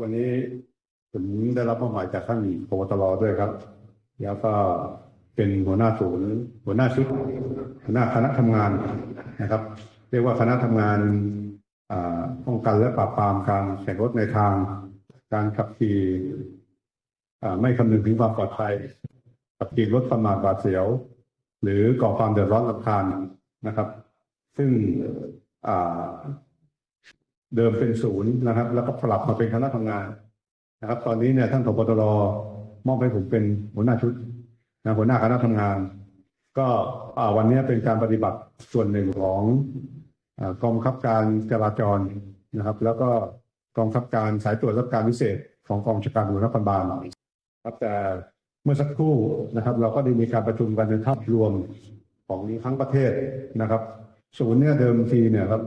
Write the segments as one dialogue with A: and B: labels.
A: วันนี้ผมได้รับมอบหมายจากท่านพบตรด้วยครับ แล้วก็เป็นหัวหน้าศูนย์หัวหน้าชุดหัวหน้าคณะทำงานนะครับ เรียกว่าคณะทำงานอ่าป้องกันและปราบปรามการแข่งรถในทาง การขับขี่ไม่คำนึงถึงความปลอดภัยขับขี่รถประมาทบาดเสียว หรือก่อความเดือดร้อนรำคาญนะครับ ซึ่งอ่า เดิมเป็นศูนย์นะครับ แล้วก็ปรับมาเป็นคณะทำงานนะครับ ตอนนี้เนี่ยท่านผบตรมอบให้ผมเป็นหัวหน้าชุดนะหัวหน้าคณะทำงาน ก็วันนี้เป็นการปฏิบัติส่วนหนึ่งของอกองบังคับการจราจรนะครับ แล้วก็กองบังคับการสายตรวจรับการพิเศษของกองชาการตำรวจนครบาลครับแต่เมื่อสักครู่นะครับ เราก็ได้มีการประชุมกันในภาพรวมของทั้งประเทศนะครับ ศูนย์เนี่ยเดิมทีเนี่ยครับ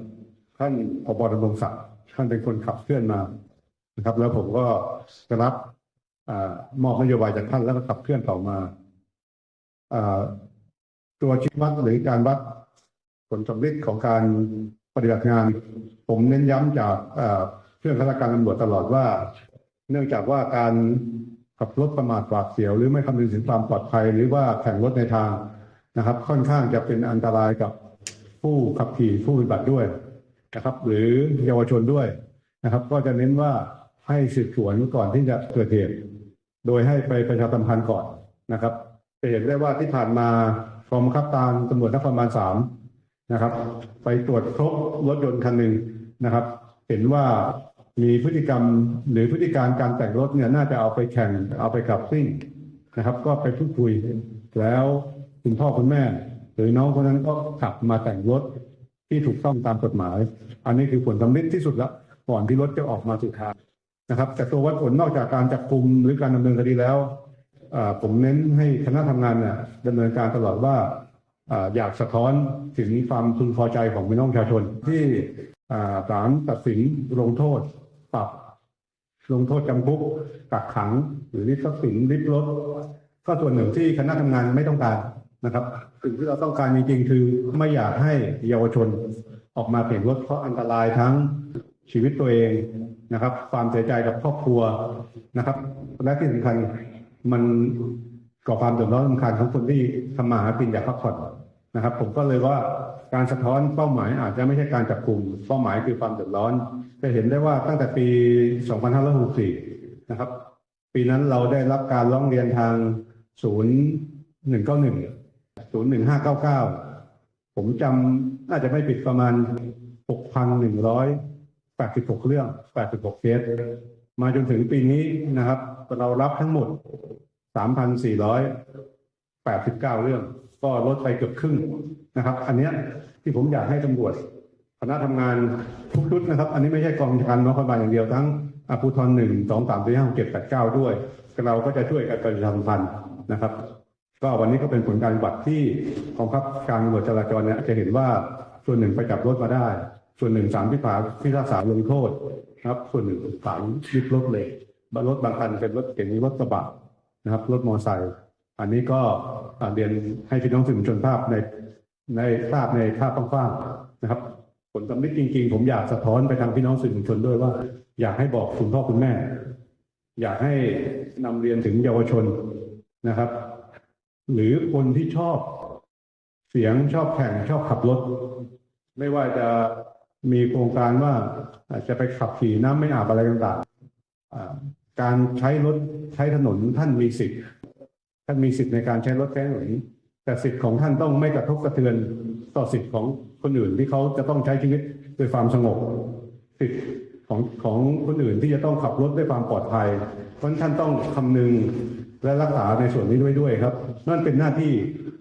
A: ท่านพบดำรงศักดิ์ท่านเป็นคนขับเคลื่อนมานะครับ แล้วผมก็จะรับอมอบนโยบายจากท่านแล้วก็ขับเคลื่อนต่อมาอตัวชี้วัดหรือการวัดผลสำเร็จของการปฏิบัติงาน ผมเน้นย้ำจากเพื่อนข้าราชการตำรวจตลอดว่า เนื่องจากว่าการขับรถประมาทหวาดเสียว หรือไม่คำนึงถึงความปลอดภัย หรือว่าแข่งรถในทางนะครับ ค่อนข้างจะเป็นอันตรายกับผู้ขับขี่ผู้ปฏิบัติด้วย นะครับ หรือเยาวชนด้วยนะครับ ก็จะเน้นว่าให้สืบสวนก่อนที่จะเกิดเหตุโดยให้ไปประชาสัมพันธ์ก่อนนะครับจะเห็นได้ว่าที่ผ่านมากองบังคับการตำรวจนครบาลสามนะครับ ไปตรวจพบรถยนต์คันหนึ่งนะครับ เห็นว่ามีพฤติกรรมหรือพฤติการการแต่งรถเนี่ยน่าจะเอาไปแข่งเอาไปขับซิ่งนะครับ ก็ไปพูดคุย แล้วคุณพ่อคุณแม่ หรือน้องคนนั้นก็ขับมาแต่งรถ ที่ถูกต้องตามกฎหมาย อันนี้คือผลสำเร็จที่สุดแล้วก่อนที่รถจะออกมาสุดทางนะครับ แต่ตัววัดผลนอกจากการจับกลุ่มหรือการดำเนินคดีแล้วผมเน้นให้คณะทำงานเนี่ยดำเนินการตลอดว่าอยากสะท้อนถึงความพึงพอใจของพี่น้องประชาชน ที่อ่าศาลตัดสินลงโทษปรับ ลงโทษจำคุกกักขัง หรือริบทรัพย์สินริบรถก็ส่วนหนึ่งที่คณะทำงานไม่ต้องการ นะครับสิ่งที่เราต้องการจริงๆคือไม่อยากให้เยาวชนออกมาเปลี่ยนรถเพราะอันตรายทั้งชีวิตตัวเองนะครับ ความเสียใจกับครอบครัวนะครับและที่สำคัญมันก่อความเดือดร้อนรำคาญของคนที่ทำมาหากินอยากพักผ่อนนะครับ ผมก็เลยว่าการสะท้อนเป้าหมายอาจจะไม่ใช่การจับกลุ่มเป้าหมายคือความเดือดร้อนจะเห็นได้ว่าตั้งแต่ปี 2564 นะครับ ปีนั้นเราได้รับการร้องเรียนทางศูนย์หนึ่งเก้าหนึ่ง ศูนย์หนึ่งห้าเก้าเก้าผมจำน่าจะไม่ผิดประมาณหกพันหนึ่งร้อยแปดสิบหกเรื่องแปดสิบหกเคสมาจนถึงปีนี้นะครับ เรารับทั้งหมดสามพันสี่ร้อยแปดสิบเก้าเรื่อง ก็ลดไปเกือบครึ่งนะครับ อันเนี้ยที่ผมอยากให้ตำรวจคณะทำงานทุกชุดนะครับ อันนี้ไม่ใช่กองการนครบาลอย่างเดียวทั้งอภูทรหนึ่งสองสามสี่ห้าหกเจ็ดแปดเก้าด้วย เราก็จะช่วยกันประชาสัมพันธ์นะครับ ก็วันนี้ก็เป็นผลการปฏิบัติที่กองบังคับการตำรวจจราจรเนี่ยจะเห็นว่าส่วนหนึ่งไปจับรถมาได้ ส่วนหนึ่งสามพิพากพิพากษาลงโทษนะครับ ส่วนหนึ่งศาลยึดรถเลยรถบางคันเป็นรถเก๋งรถกระบะนะครับ รถมอเตอร์ไซค์อันนี้ก็เรียนให้พี่น้องสื่อมวลชนภาพในในภาพในภาพกว้างๆนะครับ ผลสำลิดจริง ๆ ผมอยากสะท้อนไปทางพี่น้องสื่อมวลชนด้วยว่า อยากให้บอกคุณพ่อคุณแม่ อยากให้นำเรียนถึงเยาวชนนะครับ หรือคนที่ชอบเสียงชอบแข่งชอบขับรถ ไม่ว่าจะมีโครงการว่าอาจจะไปขับขี่น้ำไม่อาบอะไรต่างๆการใช้รถใช้ถนนท่านมีสิทธิ์ท่านมีสิทธิ์ในการใช้รถใช้ถนนแต่สิทธิ์ของท่านต้องไม่กระทบกระเทือนต่อสิทธิ์ของคนอื่นที่เขาจะต้องใช้ชีวิตด้วยความสงบสิทธิ์ของของคนอื่นที่จะต้องขับรถด้วยความปลอดภัย เพราะท่านต้องคำนึง และรักษาในส่วนนี้ด้วยด้วยครับ นั่นเป็นหน้าที่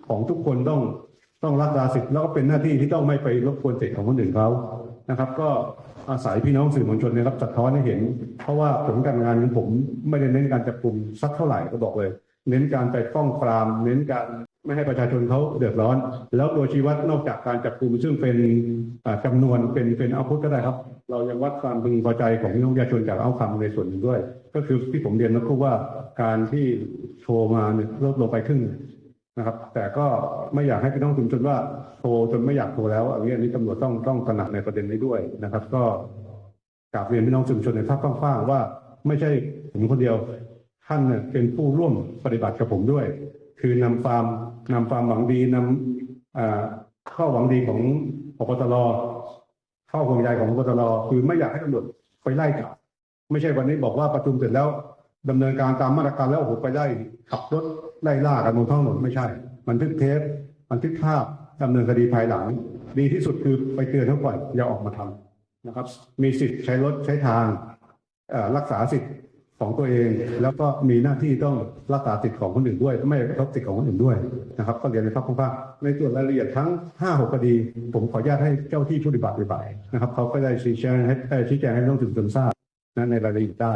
A: ของทุกคนต้องต้องรักษาสิทธิ์แล้วก็เป็นหน้าที่ที่ต้องไม่ไปรบกวนสิทธิ์ของคนอื่นเขานะครับ ก็อาศัยพี่น้องสื่อมวลชนในรับสะท้อนให้เห็น เพราะว่าผลการงานของผมไม่ได้เน้นการจับกลุ่มสักเท่าไหร่ก็บอกเลย เน้นการไปป้องปราม เน้นการ ไม่ให้ประชาชนเขาเดือดร้อน แล้วตัวชี้วัดนอกจากการจับกลุ่มซึ่งเป็นอ่าจำนวนเป็นเป็นเอาพุทก็ได้ครับ เรายังวัดความพึงพอใจของพี่น้องประชาชนจากเอาคำในส่วนหนึ่งด้วย ก็คือที่ผมเรียนนะครูว่าการที่โทรมาเนี่ยลดลงไปครึ่งนะครับ แต่ก็ไม่อยากให้พี่น้องชุมชนว่าโทรจนไม่อยากโทรแล้วอันนี้อันนี้ตำรวจต้องต้องตระหนักในประเด็นนี้ด้วยนะครับ ก็กราบเรียนพี่น้องสื่อมชนในภาพกว้างๆว่า ไม่ใช่ผมคนเดียวท่านเป็นผู้ร่วมปฏิบัติกับผมด้วย คือนำความนำความหวังดีนำข้อหวังดีของพบตรข้อห่วงใยของพบตรคือไม่อยากให้ตำรวจไปไล่จับไม่ใช่วันนี้บอกว่าประชุมเสร็จแล้วดำเนินการตามมาตรการแล้วโอ้โหไปไล่ขับรถไล่ล่ากันบนท้องถนนไม่ใช่ มันทึกเทปมันทึกภาพดำเนินคดีภายหลัง ดีที่สุดคือไปเตือนเขาก่อนอย่าออกมาทำนะครับ มีสิทธิ์ใช้รถใช้ทางรักษาสิทธิ์ ของตัวเอง แล้วก็มีหน้าที่ต้องรักษาสิทธิ์ของคนอื่นด้วย ไม่รับสิทธิ์ของคนอื่นด้วยนะครับ ก็เรียนในภาพกว้างในส่วนรายละเอียดทั้ง 5 6คดี ผมขออนุญาตให้เจ้าที่ผู้ปฏิบัติปฏิบัตินะครับเขาก็ได้ชี้แจงให้ชี้แจงให้ต้องถึงจนทราบนะในรายละเอียดได้